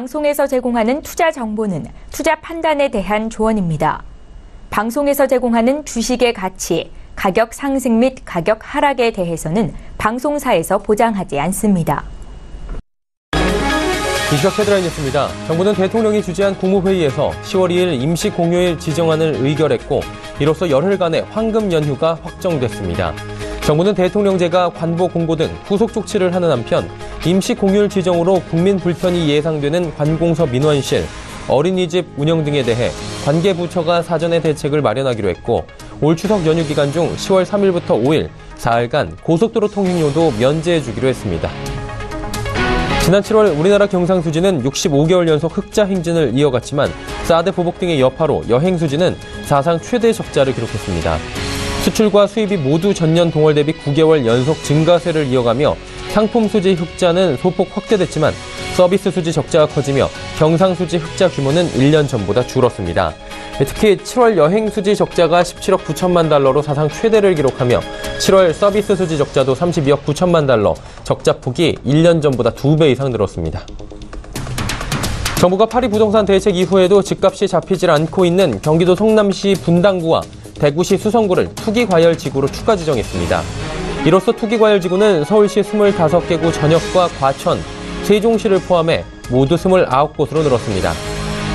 방송에서 제공하는 투자 정보는 투자 판단에 대한 조언입니다. 방송에서 제공하는 주식의 가치, 가격 상승 및 가격 하락에 대해서는 방송사에서 보장하지 않습니다. 이 시각 헤드라인 뉴스입니다. 정부는 대통령이 주재한 국무회의에서 10월 2일 임시 공휴일 지정안을 의결했고 이로써 열흘간의 황금 연휴가 확정됐습니다. 정부는 대통령제가 관보 공고 등 후속 조치를 하는 한편 임시 공휴일 지정으로 국민 불편이 예상되는 관공서 민원실, 어린이집 운영 등에 대해 관계 부처가 사전에 대책을 마련하기로 했고 올 추석 연휴 기간 중 10월 3일부터 5일 사흘간 고속도로 통행료도 면제해 주기로 했습니다. 지난 7월 우리나라 경상수지는 65개월 연속 흑자 행진을 이어갔지만 사드 보복 등의 여파로 여행 수지는 사상 최대 적자를 기록했습니다. 수출과 수입이 모두 전년 동월 대비 9개월 연속 증가세를 이어가며 상품 수지 흑자는 소폭 확대됐지만 서비스 수지 적자가 커지며 경상 수지 흑자 규모는 1년 전보다 줄었습니다. 특히 7월 여행 수지 적자가 17억 9천만 달러로 사상 최대를 기록하며 7월 서비스 수지 적자도 32억 9천만 달러, 적자 폭이 1년 전보다 2배 이상 늘었습니다. 정부가 파리 부동산 대책 이후에도 집값이 잡히질 않고 있는 경기도 성남시 분당구와 대구시 수성구를 투기과열 지구로 추가 지정했습니다. 이로써 투기과열지구는 서울시 25개구 전역과 과천, 세종시를 포함해 모두 29곳으로 늘었습니다.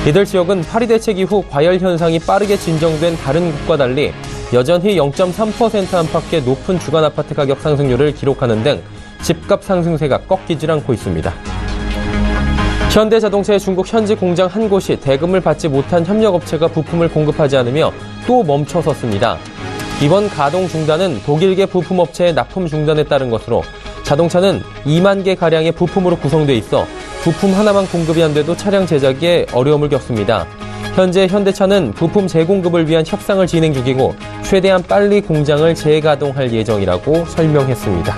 이들 지역은 파리 대책 이후 과열 현상이 빠르게 진정된 다른 곳과 달리 여전히 0.3% 안팎의 높은 주간 아파트 가격 상승률을 기록하는 등 집값 상승세가 꺾이질 않고 있습니다. 현대자동차의 중국 현지 공장 한 곳이 대금을 받지 못한 협력업체가 부품을 공급하지 않으며 또 멈춰섰습니다. 이번 가동 중단은 독일계 부품업체의 납품 중단에 따른 것으로 자동차는 2만 개 가량의 부품으로 구성돼 있어 부품 하나만 공급이 안 돼도 차량 제작에 어려움을 겪습니다. 현재 현대차는 부품 재공급을 위한 협상을 진행 중이고 최대한 빨리 공장을 재가동할 예정이라고 설명했습니다.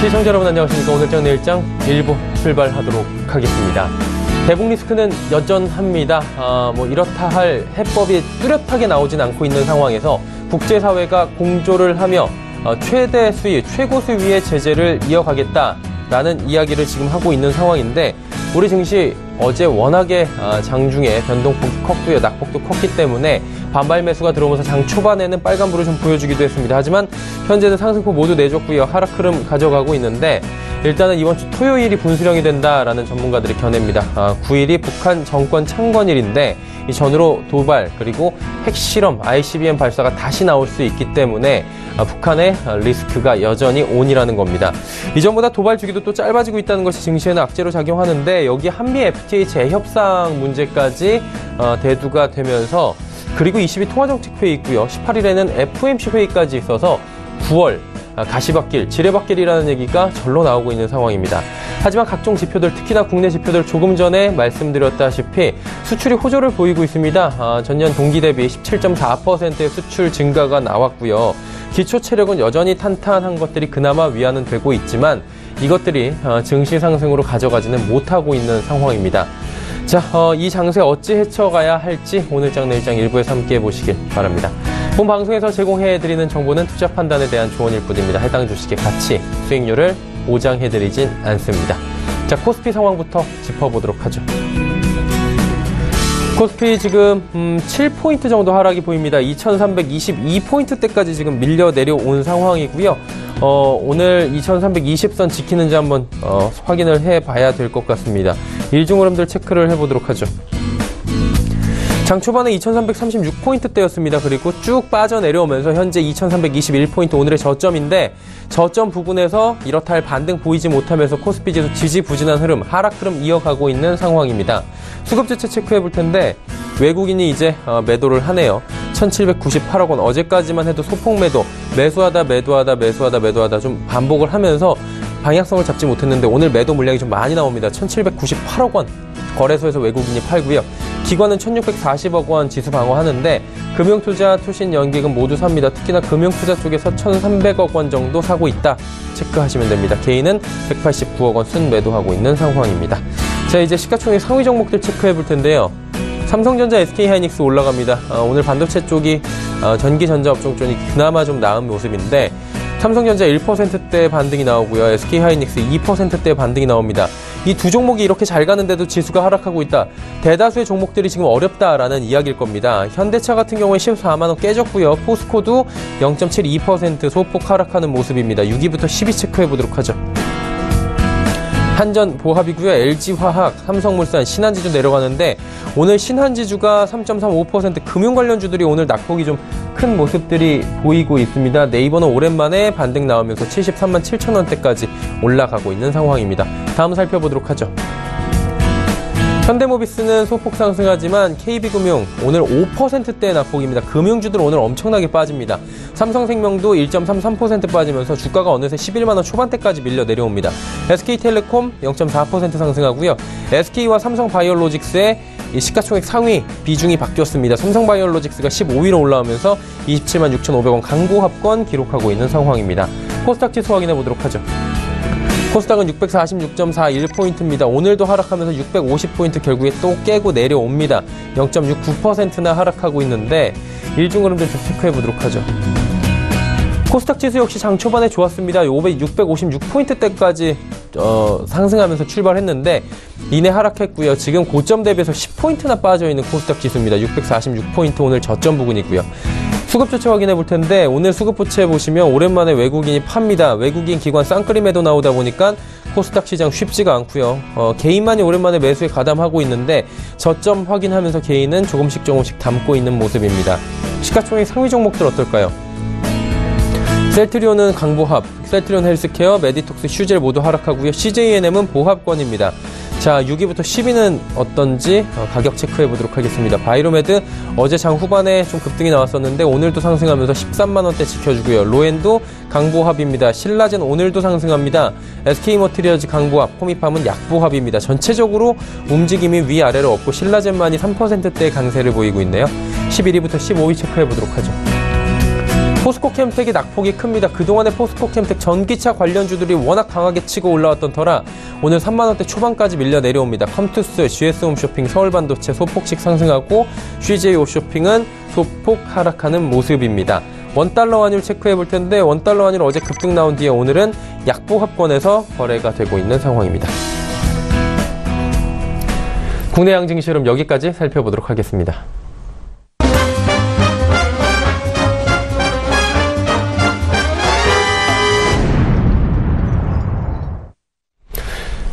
시청자 여러분 안녕하십니까. 오늘 장 내 일장 일부 출발하도록 하겠습니다. 대북 리스크는 여전합니다. 아, 뭐 이렇다 할 해법이 뚜렷하게 나오진 않고 있는 상황에서 국제사회가 공조를 하며 어, 최대 수위, 최고 수위의 제재를 이어가겠다라는 이야기를 지금 하고 있는 상황인데 우리 증시 어제 워낙에 아, 장중에 변동폭이 컸고요. 낙폭도 컸기 때문에 반발 매수가 들어오면서 장 초반에는 빨간불을 좀 보여주기도 했습니다. 하지만 현재는 상승폭 모두 내줬고요. 하락 흐름 가져가고 있는데 일단은 이번 주 토요일이 분수령이 된다라는 전문가들의 견해입니다. 아, 9일이 북한 정권 창건일인데 이 전후로 도발 그리고 핵실험 ICBM 발사가 다시 나올 수 있기 때문에 아, 북한의 리스크가 여전히 온이라는 겁니다. 이전보다 도발 주기도 또 짧아지고 있다는 것이 증시에는 악재로 작용하는데 여기 한미 FTA 재협상 문제까지 어, 대두가 되면서 그리고 22 통화정책 회의 있고요. 18일에는 FOMC 회의까지 있어서 9월 아, 가시밭길, 지뢰밭길이라는 얘기가 절로 나오고 있는 상황입니다. 하지만 각종 지표들, 특히나 국내 지표들 조금 전에 말씀드렸다시피 수출이 호조를 보이고 있습니다. 아, 전년 동기 대비 17.4%의 수출 증가가 나왔고요. 기초 체력은 여전히 탄탄한 것들이 그나마 위안은 되고 있지만 이것들이 아, 증시 상승으로 가져가지는 못하고 있는 상황입니다. 자, 어, 이 장세 어찌 헤쳐가야 할지 오늘 장 내일장 일부에서 함께 해보시길 바랍니다. 본 방송에서 제공해드리는 정보는 투자 판단에 대한 조언일 뿐입니다. 해당 주식의 가치, 수익률을 보장해드리진 않습니다. 자, 코스피 상황부터 짚어보도록 하죠. 코스피 지금 음, 7포인트 정도 하락이 보입니다. 2322포인트 대까지 지금 밀려 내려온 상황이고요. 어, 오늘 2320선 지키는지 한번 어, 확인을 해봐야 될 것 같습니다. 일중 흐름들 체크를 해보도록 하죠. 장 초반에 2336포인트대였습니다. 그리고 쭉 빠져내려오면서 현재 2321포인트 오늘의 저점인데 저점 부분에서 이렇다 할 반등 보이지 못하면서 코스피 지수 지지부진한 흐름, 하락 흐름 이어가고 있는 상황입니다. 수급지체 체크해 볼 텐데 외국인이 이제 어, 매도를 하네요. 1798억 원 어제까지만 해도 소폭 매도 매수하다 매도하다 매수하다 매도하다 좀 반복을 하면서 방향성을 잡지 못했는데 오늘 매도 물량이 좀 많이 나옵니다. 1798억 원 거래소에서 외국인이 팔고요. 기관은 1640억 원 지수 방어하는데 금융투자, 투신, 연기금 모두 삽니다. 특히나 금융투자 쪽에서 1300억 원 정도 사고 있다. 체크하시면 됩니다. 개인은 189억 원 순 매도하고 있는 상황입니다. 자, 이제 시가총액 상위 종목들 체크해 볼 텐데요. 삼성전자, SK하이닉스 올라갑니다. 어, 오늘 반도체 쪽이 어, 전기전자 업종 쪽이 그나마 좀 나은 모습인데 삼성전자 1%대 반등이 나오고요. SK하이닉스 2%대 반등이 나옵니다. 이 두 종목이 이렇게 잘 가는데도 지수가 하락하고 있다. 대다수의 종목들이 지금 어렵다라는 이야기일 겁니다. 현대차 같은 경우에 14만 원 깨졌고요. 포스코도 0.72% 소폭 하락하는 모습입니다. 6위부터 10위 체크해 보도록 하죠. 한전 보합이고요. LG화학, 삼성물산, 신한지주 내려가는데 오늘 신한지주가 3.35% 금융 관련주들이 오늘 낙폭이 좀 큰 모습들이 보이고 있습니다. 네이버는 오랜만에 반등 나오면서 73만 7천 원대까지 올라가고 있는 상황입니다. 다음 살펴보도록 하죠. 현대모비스는 소폭 상승하지만 KB금융 오늘 5%대 낙폭입니다. 금융주들 오늘 엄청나게 빠집니다. 삼성생명도 1.33% 빠지면서 주가가 어느새 11만 원 초반대까지 밀려 내려옵니다. SK텔레콤 0.4% 상승하고요. SK와 삼성바이오로직스의 시가총액 상위 비중이 바뀌었습니다. 삼성바이오로직스가 15위로 올라오면서 27만 6,500원 강고합권 기록하고 있는 상황입니다. 코스닥 지수 확인해 보도록 하죠. 코스닥은 646.41포인트입니다. 오늘도 하락하면서 650포인트 결국에 또 깨고 내려옵니다. 0.69%나 하락하고 있는데 일중 흐름들 좀 체크해 보도록 하죠. 코스닥 지수 역시 장 초반에 좋았습니다. 656포인트대까지 어, 상승하면서 출발했는데 이내 하락했고요. 지금 고점 대비해서 10포인트나 빠져 있는 코스닥 지수입니다. 646포인트 오늘 저점 부근이고요. 수급 조치 확인해 볼 텐데 오늘 수급 부채 보시면 오랜만에 외국인이 팝니다. 외국인 기관 매도 나오다 보니까 코스닥 시장 쉽지가 않고요. 어, 개인만이 오랜만에 매수에 가담하고 있는데 저점 확인하면서 개인은 조금씩 조금씩 담고 있는 모습입니다. 시가총액 상위 종목들 어떨까요? 셀트리온은 강보합, 셀트리온 헬스케어, 메디톡스, 슈젤 모두 하락하고요. CJNM은 보합권입니다. 자, 6위부터 10위는 어떤지 어, 가격 체크해 보도록 하겠습니다. 바이로메드 어제 장 후반에 좀 급등이 나왔었는데 오늘도 상승하면서 13만 원대 지켜주고요. 로엔도 강보합입니다. 신라젠 오늘도 상승합니다. SK머티리얼즈 강보합, 코미팜은 약보합입니다. 전체적으로 움직임이 위아래로 없고 신라젠만이 3%대의 강세를 보이고 있네요. 11위부터 15위 체크해 보도록 하죠. 포스코 캠텍이 낙폭이 큽니다. 그동안의 포스코 캠텍 전기차 관련주들이 워낙 강하게 치고 올라왔던 터라 오늘 3만원대 초반까지 밀려 내려옵니다. 컴투스, GS홈쇼핑, 서울반도체 소폭씩 상승하고 CJ오쇼핑은 소폭 하락하는 모습입니다. 원달러 환율 체크해 볼 텐데 원달러 환율 어제 급등 나온 뒤에 오늘은 약보합권에서 거래가 되고 있는 상황입니다. 국내 양증 시름 여기까지 살펴보도록 하겠습니다.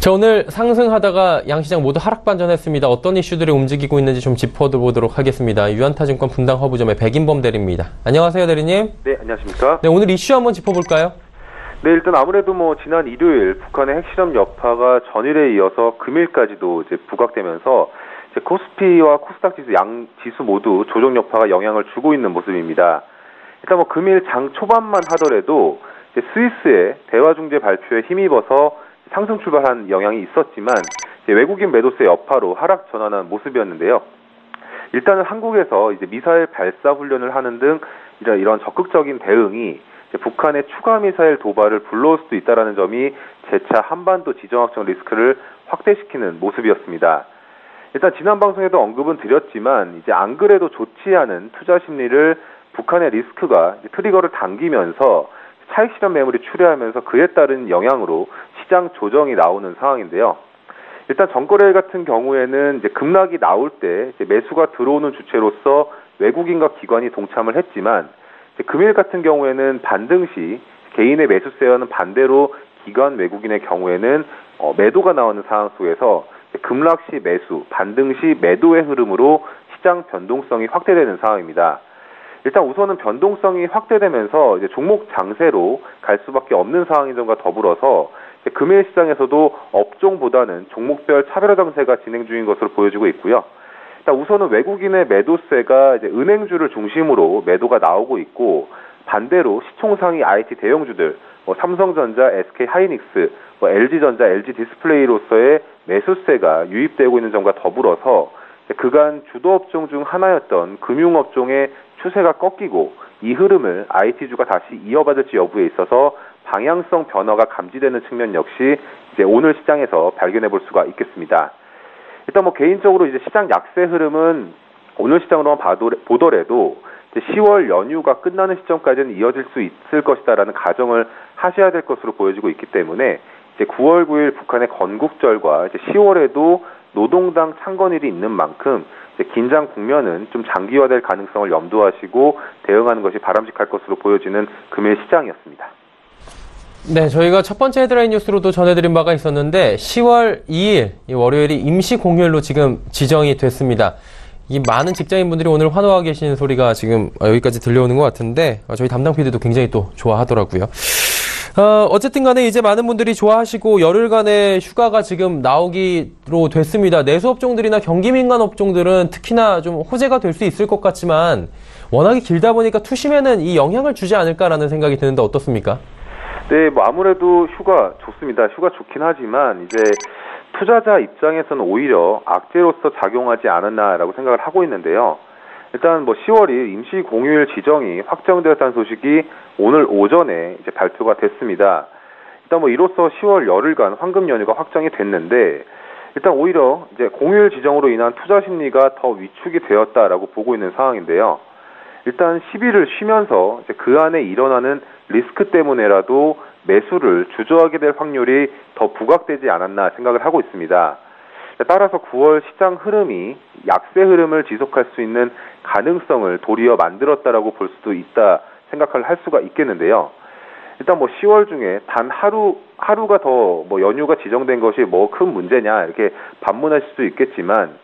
자, 오늘 상승하다가 양시장 모두 하락 반전했습니다. 어떤 이슈들이 움직이고 있는지 좀 짚어보도록 하겠습니다. 유한타증권 분당 허브점의 백인범 대리입니다. 안녕하세요, 대리님. 네, 안녕하십니까. 네, 오늘 이슈 한번 짚어볼까요? 네, 일단 아무래도 뭐 지난 일요일 북한의 핵실험 여파가 전일에 이어서 금일까지도 이제 부각되면서 이제 코스피와 코스닥 지수 양 지수 모두 조정 여파가 영향을 주고 있는 모습입니다. 일단 뭐 금일 장 초반만 하더라도 스위스의 대화 중재 발표에 힘입어서 상승 출발한 영향이 있었지만 외국인 매도세 여파로 하락 전환한 모습이었는데요. 일단은 한국에서 이제 미사일 발사 훈련을 하는 등 이런 적극적인 대응이 북한의 추가 미사일 도발을 불러올 수도 있다라는 점이 재차 한반도 지정학적 리스크를 확대시키는 모습이었습니다. 일단 지난 방송에도 언급은 드렸지만 이제 안 그래도 좋지 않은 투자 심리를 북한의 리스크가 트리거를 당기면서 차익 실현 매물이 출회하면서 그에 따른 영향으로 시장 조정이 나오는 상황인데요. 일단 정거래 같은 경우에는 이제 급락이 나올 때 매수가 들어오는 주체로서 외국인과 기관이 동참을 했지만 금일 같은 경우에는 반등 시 개인의 매수세와는 반대로 기관 외국인의 경우에는 어, 매도가 나오는 상황 속에서 급락 시 매수, 반등 시 매도의 흐름으로 시장 변동성이 확대되는 상황입니다. 일단 우선은 변동성이 확대되면서 이제 종목 장세로 갈 수밖에 없는 상황인 점과 더불어서 금일 시장에서도 업종보다는 종목별 차별화 장세가 진행 중인 것으로 보여지고 있고요. 일단 우선은 외국인의 매도세가 이제 은행주를 중심으로 매도가 나오고 있고 반대로 시총상위 IT 대형주들 뭐 삼성전자, SK 하이닉스, 뭐 LG전자, LG 디스플레이로서의 매수세가 유입되고 있는 점과 더불어서 그간 주도 업종 중 하나였던 금융업종의 추세가 꺾이고 이 흐름을 IT주가 다시 이어받을지 여부에 있어서 방향성 변화가 감지되는 측면 역시 이제 오늘 시장에서 발견해 볼 수가 있겠습니다. 일단 뭐 개인적으로 이제 시장 약세 흐름은 오늘 시장으로만 봐도, 보더라도 10월 연휴가 끝나는 시점까지는 이어질 수 있을 것이다라는 가정을 하셔야 될 것으로 보여지고 있기 때문에 이제 9월 9일 북한의 건국절과 이제 10월에도 노동당 창건일이 있는 만큼 긴장 국면은 좀 장기화될 가능성을 염두하시고 대응하는 것이 바람직할 것으로 보여지는 금일 시장이었습니다. 네, 저희가 첫 번째 헤드라인 뉴스로도 전해드린 바가 있었는데 10월 2일 월요일이 임시 공휴일로 지금 지정이 됐습니다. 이 많은 직장인분들이 오늘 환호하고 계시는 소리가 지금 여기까지 들려오는 것 같은데 저희 담당 PD도 굉장히 또 좋아하더라고요. 어, 어쨌든 간에 이제 많은 분들이 좋아하시고 열흘간의 휴가가 지금 나오기로 됐습니다. 내수업종들이나 경기 민간 업종들은 특히나 좀 호재가 될 수 있을 것 같지만 워낙에 길다 보니까 투심에는 이 영향을 주지 않을까라는 생각이 드는데 어떻습니까? 네, 뭐 아무래도 휴가 좋습니다. 휴가 좋긴 하지만 이제 투자자 입장에서는 오히려 악재로서 작용하지 않았나라고 생각을 하고 있는데요. 일단 뭐 10월이 임시 공휴일 지정이 확정되었다는 소식이 오늘 오전에 이제 발표가 됐습니다. 일단 뭐 이로써 10월 열흘간 황금 연휴가 확정이 됐는데 일단 오히려 이제 공휴일 지정으로 인한 투자 심리가 더 위축이 되었다라고 보고 있는 상황인데요. 일단 10일을 쉬면서 이제 그 안에 일어나는 리스크 때문에라도 매수를 주저하게 될 확률이 더 부각되지 않았나 생각을 하고 있습니다. 따라서 9월 시장 흐름이 약세 흐름을 지속할 수 있는 가능성을 도리어 만들었다라고 볼 수도 있다 생각을 할 수가 있겠는데요. 일단 뭐 10월 중에 단 하루 하루가 더 뭐 연휴가 지정된 것이 뭐 큰 문제냐 이렇게 반문하실 수 있겠지만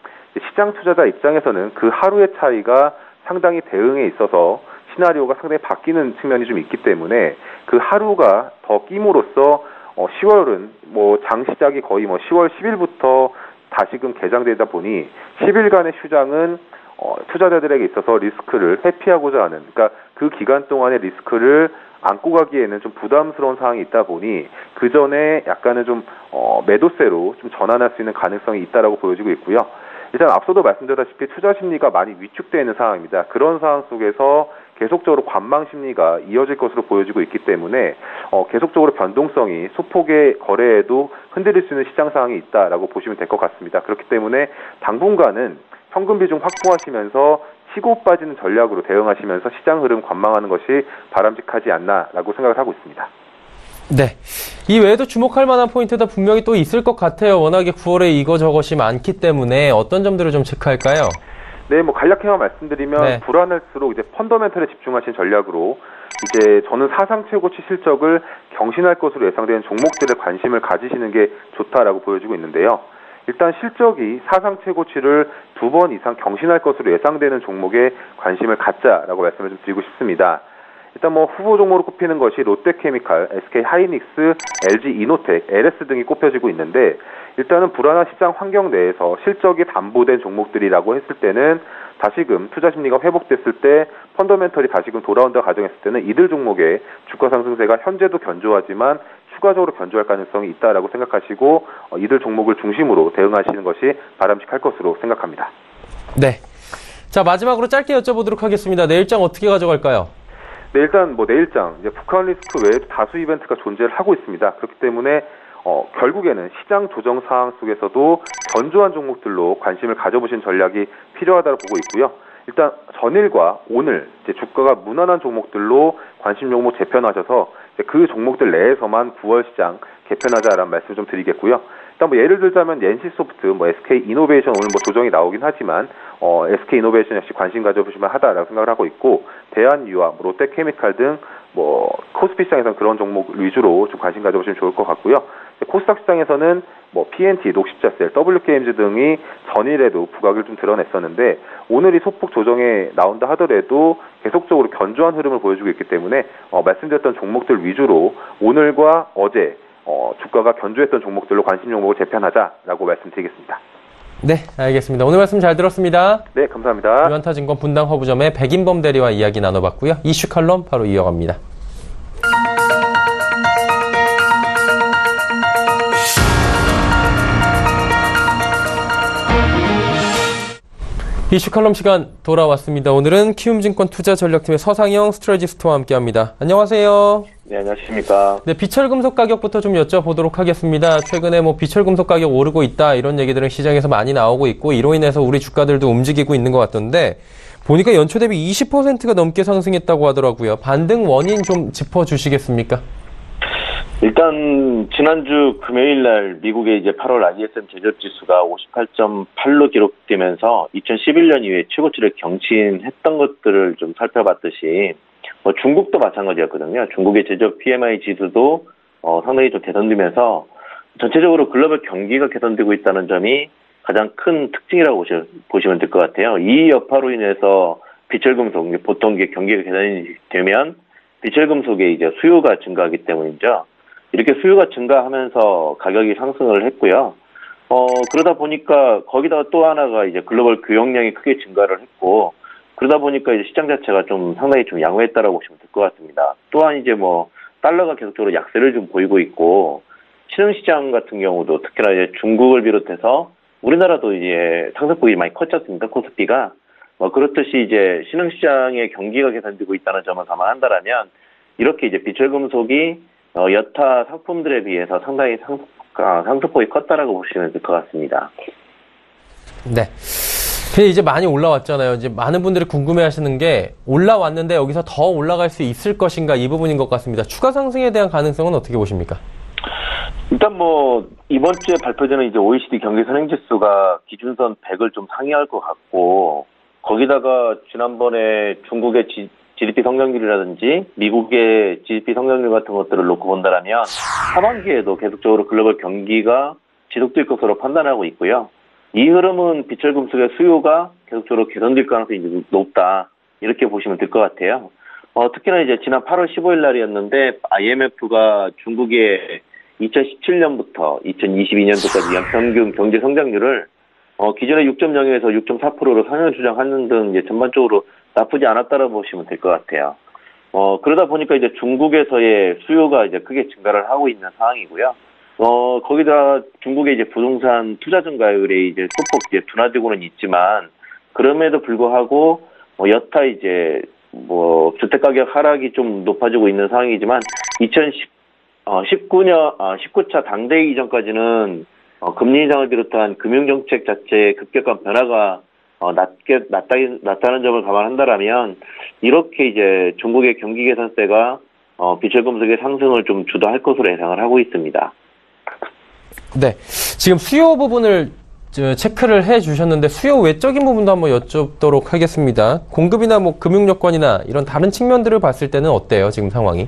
시장 투자자 입장에서는 그 하루의 차이가 상당히 대응에 있어서 시나리오가 상당히 바뀌는 측면이 좀 있기 때문에 그 하루가 더 끼므로써 어 10월은 뭐 장 시작이 거의 뭐 10월 10일부터 다시금 개장되다 보니 10일간의 휴장은 어, 투자자들에게 있어서 리스크를 회피하고자 하는, 그러니까 그 기간 동안의 리스크를 안고 가기에는 좀 부담스러운 상황이 있다 보니 그 전에 약간은 좀 어, 매도세로 좀 전환할 수 있는 가능성이 있다라고 보여지고 있고요. 일단 앞서도 말씀드렸다시피 투자 심리가 많이 위축되어 있는 상황입니다. 그런 상황 속에서 계속적으로 관망 심리가 이어질 것으로 보여지고 있기 때문에 어, 계속적으로 변동성이 소폭의 거래에도 흔들릴 수 있는 시장 상황이 있다라고 보시면 될 것 같습니다. 그렇기 때문에 당분간은 현금 비중 확보하시면서 치고 빠지는 전략으로 대응하시면서 시장 흐름 관망하는 것이 바람직하지 않나라고 생각을 하고 있습니다. 네. 이 외에도 주목할 만한 포인트도 분명히 또 있을 것 같아요. 워낙에 9월에 이거 저것이 많기 때문에 어떤 점들을 좀 체크할까요? 네, 뭐 간략히만 말씀드리면 네. 불안할수록 이제 펀더멘털에 집중하신 전략으로 이제 저는 사상 최고치 실적을 경신할 것으로 예상되는 종목들에 관심을 가지시는 게 좋다라고 보여지고 있는데요. 일단 실적이 사상 최고치를 두 번 이상 경신할 것으로 예상되는 종목에 관심을 갖자라고 말씀을 좀 드리고 싶습니다. 일단 뭐 후보 종목으로 꼽히는 것이 롯데케미칼, SK 하이닉스, LG 이노텍, LS 등이 꼽혀지고 있는데 일단은 불안한 시장 환경 내에서 실적이 담보된 종목들이라고 했을 때는 다시금 투자 심리가 회복됐을 때 펀더멘털이 다시금 돌아온다 가정했을 때는 이들 종목의 주가 상승세가 현재도 견조하지만 추가적으로 견조할 가능성이 있다라고 생각하시고 어, 이들 종목을 중심으로 대응하시는 것이 바람직할 것으로 생각합니다. 네. 자 마지막으로 짧게 여쭤보도록 하겠습니다. 내일장 어떻게 가져갈까요? 네, 일단 뭐 내일장 이제 북한 리스크 외에도 다수 이벤트가 존재를 하고 있습니다. 그렇기 때문에 어, 결국에는 시장 조정 상황 속에서도 견조한 종목들로 관심을 가져보신 전략이 필요하다고 보고 있고요. 일단 전일과 오늘 이제 주가가 무난한 종목들로 관심 종목 재편하셔서 그 종목들 내에서만 9월 시장 개편하자라는 말씀 좀 드리겠고요. 일단 뭐 예를 들자면 NC소프트, 뭐 SK 이노베이션 오늘 뭐 조정이 나오긴 하지만 어, SK 이노베이션 역시 관심 가져보시면 하다라고 생각을 하고 있고 대한유화, 뭐 롯데케미칼 등 뭐 코스피 시장에서는 그런 종목 위주로 좀 관심 가져보시면 좋을 것 같고요. 코스닥 시장에서는 뭐 PNT, 녹십자셀, W게임즈 등이 전일에도 부각을 좀 드러냈었는데 오늘이 소폭 조정에 나온다 하더라도 계속적으로 견조한 흐름을 보여주고 있기 때문에 어, 말씀드렸던 종목들 위주로 오늘과 어제 어, 주가가 견조했던 종목들로 관심 종목을 재편하자라고 말씀드리겠습니다. 네, 알겠습니다. 오늘 말씀 잘 들었습니다. 네, 감사합니다. 유한타증권 분당 허브점의 백인범 대리와 이야기 나눠봤고요. 이슈 칼럼 바로 이어갑니다. 이슈 칼럼 시간 돌아왔습니다. 오늘은 키움증권 투자 전략팀의 서상영 스트레지스트와 함께합니다. 안녕하세요. 네, 안녕하십니까. 네, 비철금속 가격부터 좀 여쭤보도록 하겠습니다. 최근에 뭐 비철금속 가격 오르고 있다 이런 얘기들은 시장에서 많이 나오고 있고 이로 인해서 우리 주가들도 움직이고 있는 것 같던데 보니까 연초 대비 20%가 넘게 상승했다고 하더라고요. 반등 원인 좀 짚어주시겠습니까? 일단 지난주 금요일 날 미국의 이제 8월 ISM 제조업 지수가 58.8로 기록되면서 2011년 이후에 최고치를 경신했던 것들을 좀 살펴봤듯이 뭐 중국도 마찬가지였거든요. 중국의 제조업 PMI 지수도 어, 상당히 좀 개선되면서 전체적으로 글로벌 경기가 개선되고 있다는 점이 가장 큰 특징이라고 보시면 될 것 같아요. 이 여파로 인해서 비철금속, 보통 경기가 개선이 되면 비철금속의 이제 수요가 증가하기 때문이죠. 이렇게 수요가 증가하면서 가격이 상승을 했고요. 어, 그러다 보니까 거기다가 또 하나가 이제 글로벌 교역량이 크게 증가를 했고, 그러다 보니까 이제 시장 자체가 좀 상당히 좀 양호했다라고 보시면 될 것 같습니다. 또한 이제 뭐, 달러가 계속적으로 약세를 좀 보이고 있고, 신흥시장 같은 경우도 특히나 이제 중국을 비롯해서 우리나라도 이제 상승폭이 많이 컸지 않습니까? 코스피가. 뭐 그렇듯이 이제 신흥시장의 경기가 개선되고 있다는 점을 감안한다라면 이렇게 이제 비철금속이 어, 여타 상품들에 비해서 상당히 상, 아, 상승폭이 컸다라고 보시면 될 것 같습니다. 네. 이제 많이 올라왔잖아요. 이제 많은 분들이 궁금해 하시는 게 올라왔는데 여기서 더 올라갈 수 있을 것인가 이 부분인 것 같습니다. 추가 상승에 대한 가능성은 어떻게 보십니까? 일단 뭐 이번 주에 발표되는 이제 OECD 경기 선행 지수가 기준선 100을 좀 상회할 것 같고 거기다가 지난번에 중국의 지, GDP 성장률이라든지 미국의 GDP 성장률 같은 것들을 놓고 본다면 하반기에도 계속적으로 글로벌 경기가 지속될 것으로 판단하고 있고요. 이 흐름은 비철금속의 수요가 계속적으로 개선될 가능성이 높다 이렇게 보시면 될 것 같아요. 어, 특히나 이제 지난 8월 15일 날이었는데 IMF가 중국의 2017년부터 2022년도까지 연평균 경제 성장률을 어, 기존의 6.0에서 6.4%로 상향 조정하는 등 이제 전반적으로 나쁘지 않았다고 보시면 될 것 같아요. 어, 그러다 보니까 이제 중국에서의 수요가 이제 크게 증가를 하고 있는 상황이고요. 어, 거기다 중국의 이제 부동산 투자 증가율이 이제 소폭 이제 둔화되고는 있지만, 그럼에도 불구하고, 어, 여타 이제, 뭐, 주택 가격 하락이 좀 높아지고 있는 상황이지만, 2010, 어, 19년, 어, 19차 당대회 이전까지는 어, 금리 인상을 비롯한 금융 정책 자체의 급격한 변화가 어, 낮게, 낮다, 낮다는 점을 감안한다라면, 이렇게 이제 중국의 경기 개선세가 어, 비철금속의 상승을 좀 주도할 것으로 예상을 하고 있습니다. 네. 지금 수요 부분을 체크를 해 주셨는데 수요 외적인 부분도 한번 여쭙도록 하겠습니다. 공급이나 뭐 금융 여건이나 이런 다른 측면들을 봤을 때는 어때요, 지금 상황이?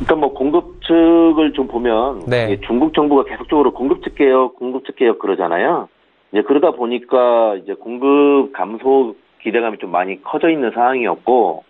일단 뭐 공급 측을 좀 보면 네. 중국 정부가 계속적으로 공급 측 개혁, 공급 측 개혁 그러잖아요. 이제 그러다 보니까 이제 공급 감소 기대감이 좀 많이 커져 있는 상황이었고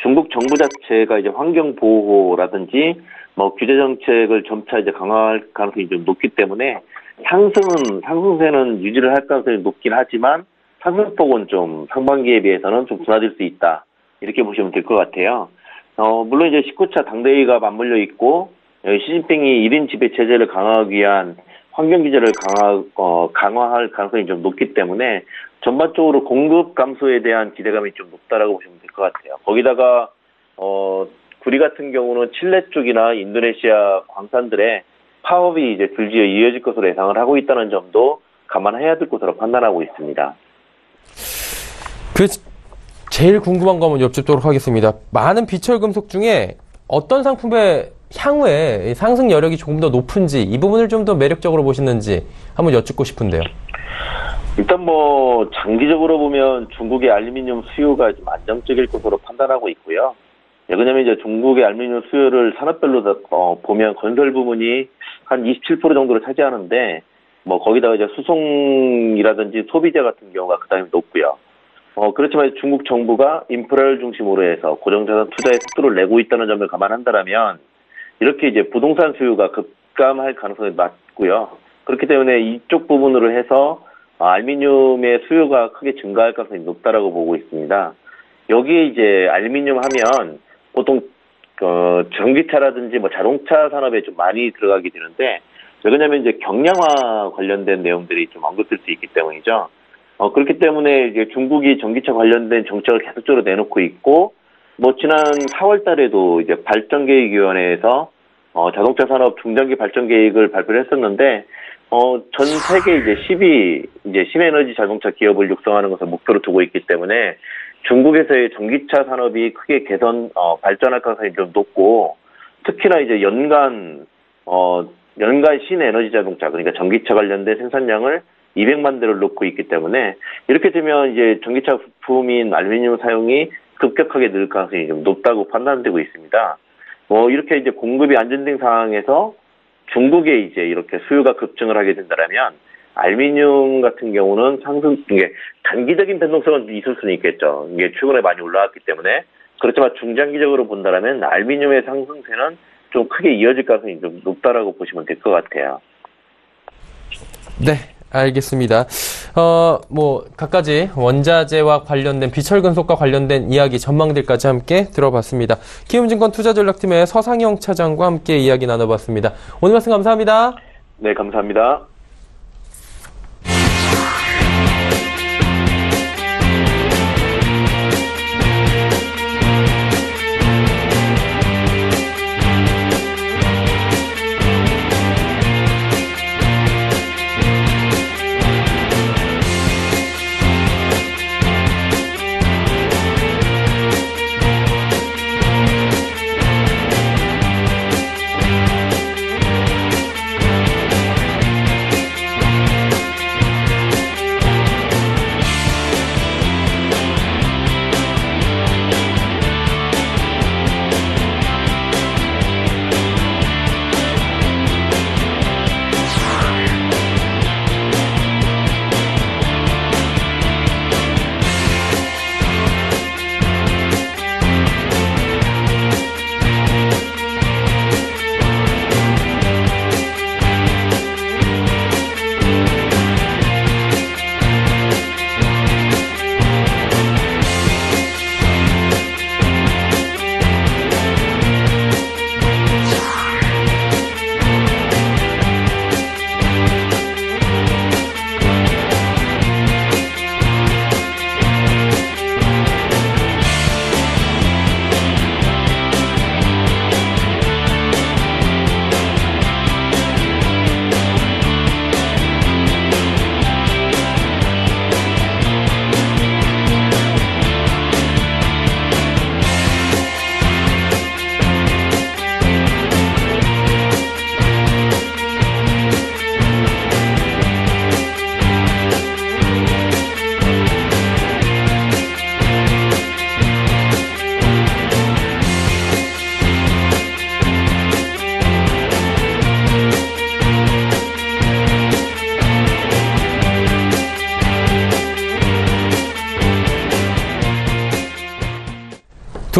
중국 정부 자체가 이제 환경 보호라든지 뭐 규제 정책을 점차 이제 강화할 가능성이 좀 높기 때문에 상승은 상승세는 유지를 할 가능성이 높긴 하지만 상승폭은 좀 상반기에 비해서는 좀 둔화될 수 있다 이렇게 보시면 될 것 같아요. 어 물론 이제 19차 당대회가 맞물려 있고 시진핑이 1인 지배 체제를 강화하기 위한 환경 규제를 강화 어, 강화할 가능성이 좀 높기 때문에 전반적으로 공급 감소에 대한 기대감이 좀 높다라고 보시면 될 것 같아요. 거기다가 어 구리 같은 경우는 칠레 쪽이나 인도네시아 광산들의 파업이 이제 줄지어 이어질 것으로 예상을 하고 있다는 점도 감안해야 될 것으로 판단하고 있습니다. 그 제일 궁금한 거 한번 여쭙도록 하겠습니다. 많은 비철 금속 중에 어떤 상품의 향후에 상승 여력이 조금 더 높은지 이 부분을 좀 더 매력적으로 보시는지 한번 여쭙고 싶은데요. 일단 뭐 장기적으로 보면 중국의 알루미늄 수요가 좀 안정적일 것으로 판단하고 있고요. 왜냐하면 이제 중국의 알루미늄 수요를 산업별로 어, 보면 건설 부분이 한 27% 정도를 차지하는데 뭐 거기다가 이제 수송이라든지 소비재 같은 경우가 그다음에 높고요. 어 그렇지만 중국 정부가 인프라를 중심으로 해서 고정자산 투자에 속도를 내고 있다는 점을 감안한다라면 이렇게 이제 부동산 수요가 급감할 가능성이 낮고요. 그렇기 때문에 이쪽 부분으로 해서 알미늄의 수요가 크게 증가할 가능성이 높다라고 보고 있습니다. 여기에 이제 알미늄 하면 보통 어, 전기차라든지 뭐 자동차 산업에 좀 많이 들어가게 되는데 왜냐하면 이제 경량화 관련된 내용들이 좀 언급될 수 있기 때문이죠. 어, 그렇기 때문에 이제 중국이 전기차 관련된 정책을 계속적으로 내놓고 있고 뭐 지난 4월 달에도 이제 발전계획위원회에서 어, 자동차 산업 중장기 발전 계획을 발표를 했었는데 어, 전 세계 이제 10위 이제 신에너지 자동차 기업을 육성하는 것을 목표로 두고 있기 때문에 중국에서의 전기차 산업이 크게 개선 어, 발전할 가능성이 좀 높고 특히나 이제 연간 어 연간 신에너지 자동차 그러니까 전기차 관련된 생산량을 200만 대를 놓고 있기 때문에 이렇게 되면 이제 전기차 부품인 알루미늄 사용이 급격하게 늘 가능성이 좀 높다고 판단되고 있습니다. 뭐 이렇게 이제 공급이 안정된 상황에서 중국에 이제 이렇게 수요가 급증을 하게 된다면 알미늄 같은 경우는 상승 이게 단기적인 변동성은 있을 수는 있겠죠. 이게 최근에 많이 올라왔기 때문에 그렇지만 중장기적으로 본다면 알미늄의 상승세는 좀 크게 이어질 가능성이 좀 높다라고 보시면 될 것 같아요. 네, 알겠습니다. 어, 뭐, 각가지 원자재와 관련된 비철금속과 관련된 이야기 전망들까지 함께 들어봤습니다. 키움증권 투자전략팀의 서상영 차장과 함께 이야기 나눠봤습니다. 오늘 말씀 감사합니다. 네, 감사합니다.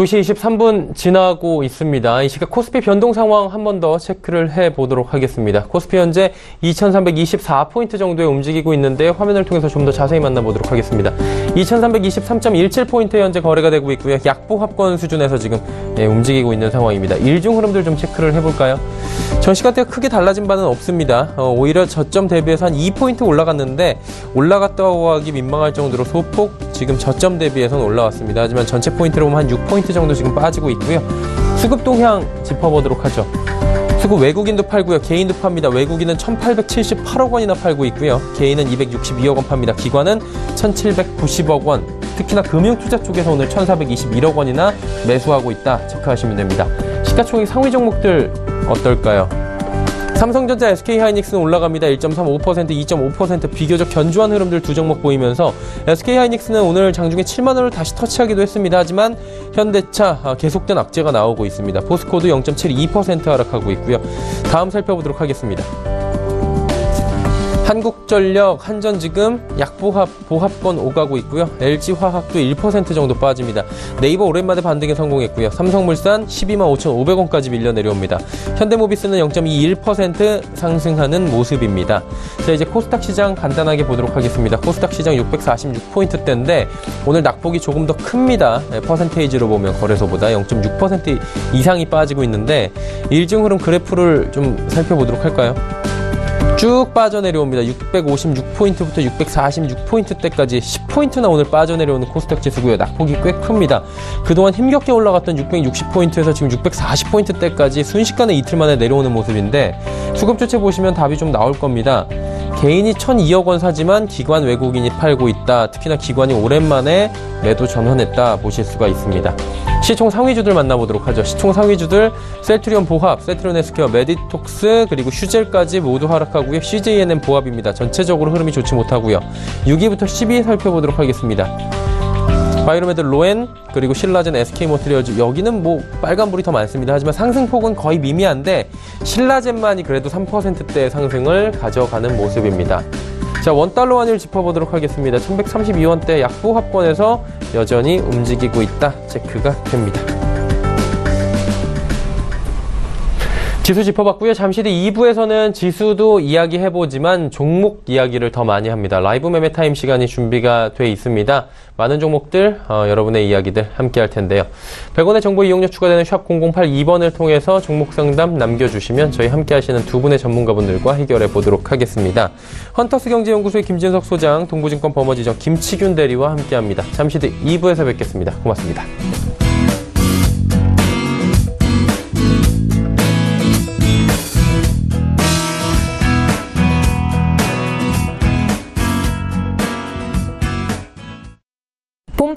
두시 23분 지나고 있습니다. 이 시각 코스피 변동 상황 한 번 더 체크를 해 보도록 하겠습니다. 코스피 현재 2324포인트 정도에 움직이고 있는데 화면을 통해서 좀 더 자세히 만나보도록 하겠습니다. 2323.17포인트 현재 거래가 되고 있고요. 약보합권 수준에서 지금 예, 움직이고 있는 상황입니다. 일중 흐름들 좀 체크를 해볼까요? 전 시간대가 크게 달라진 바는 없습니다. 어, 오히려 저점 대비해서 한 2포인트 올라갔는데 올라갔다고 하기 민망할 정도로 소폭 지금 저점 대비해서는 올라왔습니다. 하지만 전체 포인트로 보면 한 6포인트 정도 지금 빠지고 있고요. 수급 동향 짚어보도록 하죠. 수급 외국인도 팔고요. 개인도 팝니다. 외국인은 1,878억 원이나 팔고 있고요. 개인은 262억 원 팝니다. 기관은 1,790억 원. 특히나 금융투자 쪽에서 오늘 1,421억 원이나 매수하고 있다. 체크하시면 됩니다. 시가총액 상위 종목들 어떨까요? 삼성전자, SK하이닉스는 올라갑니다. 1.35%, 2.5% 비교적 견조한 흐름들 두 종목 보이면서 SK하이닉스는 오늘 장중에 7만 원을 다시 터치하기도 했습니다. 하지만 현대차 아, 계속된 악재가 나오고 있습니다. 포스코도 0.72% 하락하고 있고요. 다음 살펴보도록 하겠습니다. 한국전력, 한전지금 약보합, 보합권 오가고 있고요. LG화학도 1% 정도 빠집니다. 네이버 오랜만에 반등에 성공했고요. 삼성물산 12만 5,500원까지 밀려 내려옵니다. 현대모비스는 0.21% 상승하는 모습입니다. 자, 이제 코스닥 시장 간단하게 보도록 하겠습니다. 코스닥 시장 646포인트대인데 오늘 낙폭이 조금 더 큽니다. 네, 퍼센테이지로 보면 거래소보다 0.6% 이상이 빠지고 있는데 일중 흐름 그래프를 좀 살펴보도록 할까요? 쭉 빠져내려옵니다. 656포인트부터 646포인트대까지 10포인트나 오늘 빠져내려오는 코스닥 지수고요. 낙폭이 꽤 큽니다. 그동안 힘겹게 올라갔던 660포인트에서 지금 640포인트대까지 순식간에 이틀 만에 내려오는 모습인데 수급 주체 보시면 답이 좀 나올 겁니다. 개인이 1,002억 원 사지만 기관 외국인이 팔고 있다. 특히나 기관이 오랜만에 매도 전환했다 보실 수가 있습니다. 시총 상위주들 만나보도록 하죠. 시총 상위주들 셀트리온 보합, 셀트리온 에스케어, 메디톡스 그리고 슈젤까지 모두 하락하고요. CJNM 보합입니다. 전체적으로 흐름이 좋지 못하고요. 6위부터 10위 살펴보도록 하겠습니다. 바이로메드 로엔 그리고 신라젠 SK모트리얼즈 여기는 뭐 빨간불이 더 많습니다. 하지만 상승폭은 거의 미미한데 신라젠만이 그래도 3%대 상승을 가져가는 모습입니다. 자 원달러 환율 짚어보도록 하겠습니다. 1132원대 약보 합권에서 여전히 움직이고 있다 체크가 됩니다. 지수 짚어봤고요. 잠시 뒤 2부에서는 지수도 이야기해보지만 종목 이야기를 더 많이 합니다. 라이브 매매 타임 시간이 준비가 돼 있습니다. 많은 종목들 어, 여러분의 이야기들 함께 할 텐데요. 100원의 정보 이용료 추가되는 샵 0082번을 통해서 종목 상담 남겨주시면 저희 함께 하시는 두 분의 전문가분들과 해결해 보도록 하겠습니다. 헌터스 경제연구소의 김진석 소장, 동부증권 버머지점 김치균 대리와 함께 합니다. 잠시 뒤 2부에서 뵙겠습니다. 고맙습니다.